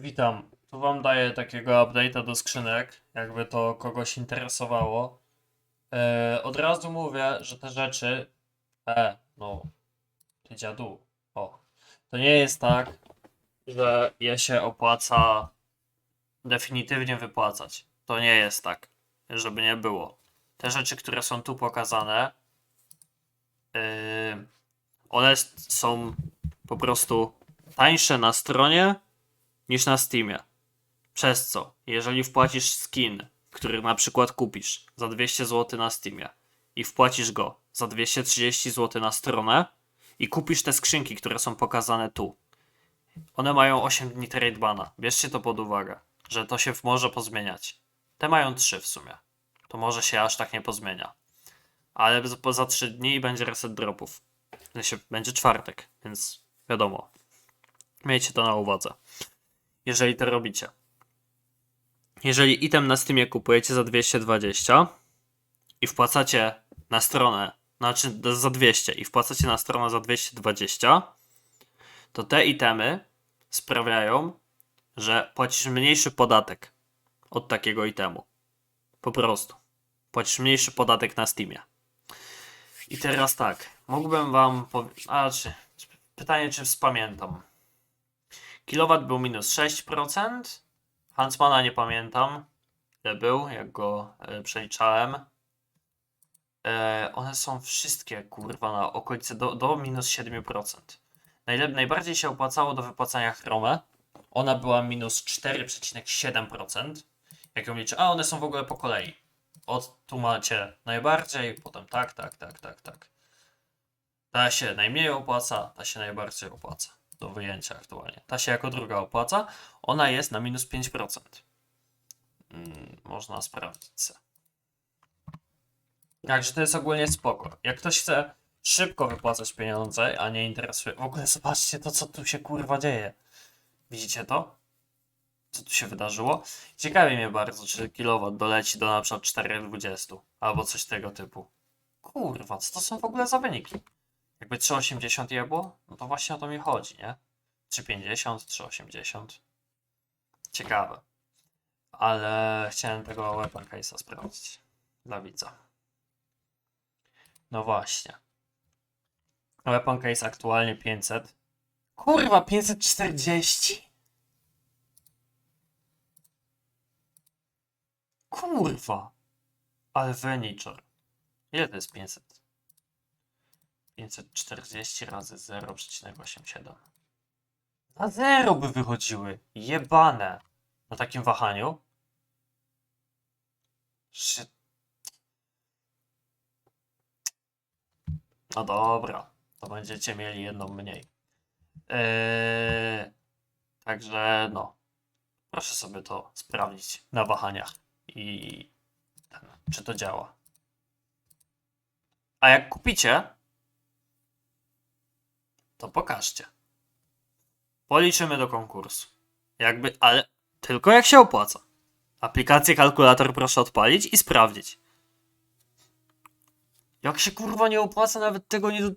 Witam. Tu wam daję takiego update'a do skrzynek, jakby to kogoś interesowało. E, od razu mówię, że te rzeczy. E, no. Ty dziadu. O. To nie jest tak, że je się opłaca definitywnie wypłacać. To nie jest tak, żeby nie było. Te rzeczy, które są tu pokazane, yy, one są po prostu tańsze na stronie niż na Steamie. Przez co, jeżeli wpłacisz skin, który na przykład kupisz za 200 zł na Steamie i wpłacisz go za 230 zł na stronę i kupisz te skrzynki, które są pokazane tu, one mają 8 dni trade bana. Bierzcie to pod uwagę, że to się może pozmieniać. Te mają 3 w sumie. To może się aż tak nie pozmienia. Ale z- poza 3 dni będzie reset dropów. Będzie czwartek, więc wiadomo. Miejcie to na uwadze. Jeżeli to robicie. Jeżeli item na Steamie kupujecie za 220 i wpłacacie na stronę, znaczy za 200 i wpłacacie na stronę za 220, to te itemy sprawiają, że płacisz mniejszy podatek od takiego itemu. Po prostu. Płacisz mniejszy podatek na Steamie. I teraz tak, mógłbym wam powiedzieć, a czy, pytanie czy spamiętam. Kilowat był minus 6%, Hansmana nie pamiętam, ile był, jak go e, przeliczałem. E, one są wszystkie, kurwa, na okolicy do, do minus 7%. Najlep- najbardziej się opłacało do wypłacania chromę. Ona była minus 4,7%. Jak ją liczę, a one są w ogóle po kolei. Od tu macie najbardziej, potem tak, tak, tak, tak, tak. Ta się najmniej opłaca, ta się najbardziej opłaca do wyjęcia aktualnie. Ta się jako druga opłaca, ona jest na minus 5%. Mm, można sprawdzić. Także to jest ogólnie spoko. Jak ktoś chce szybko wypłacać pieniądze, a nie interesuje. W ogóle zobaczcie to, co tu się kurwa dzieje. Widzicie to? Co tu się wydarzyło? Ciekawi mnie bardzo, czy kilowat doleci do na przykład 4,20 albo coś tego typu. Kurwa, co to są w ogóle za wyniki? Jakby 3,80 jebło? No to właśnie o to mi chodzi, nie? 3,50, 3,80. Ciekawe. Ale chciałem tego weapon case'a sprawdzić. Dla widza. No właśnie. Weapon case aktualnie 500. Kurwa, 540? Kurwa. Ale. Ile to jest 500? 540 razy 0,87. Na zero by wychodziły. Jebane. Na takim wahaniu. No dobra. To będziecie mieli jedną mniej. Eee, także no. Proszę sobie to sprawdzić na wahaniach. I ten, czy to działa. A jak kupicie, to pokażcie. Policzymy do konkursu. Jakby, ale tylko jak się opłaca. Aplikację kalkulator proszę odpalić i sprawdzić. Jak się kurwa nie opłaca, nawet tego nie,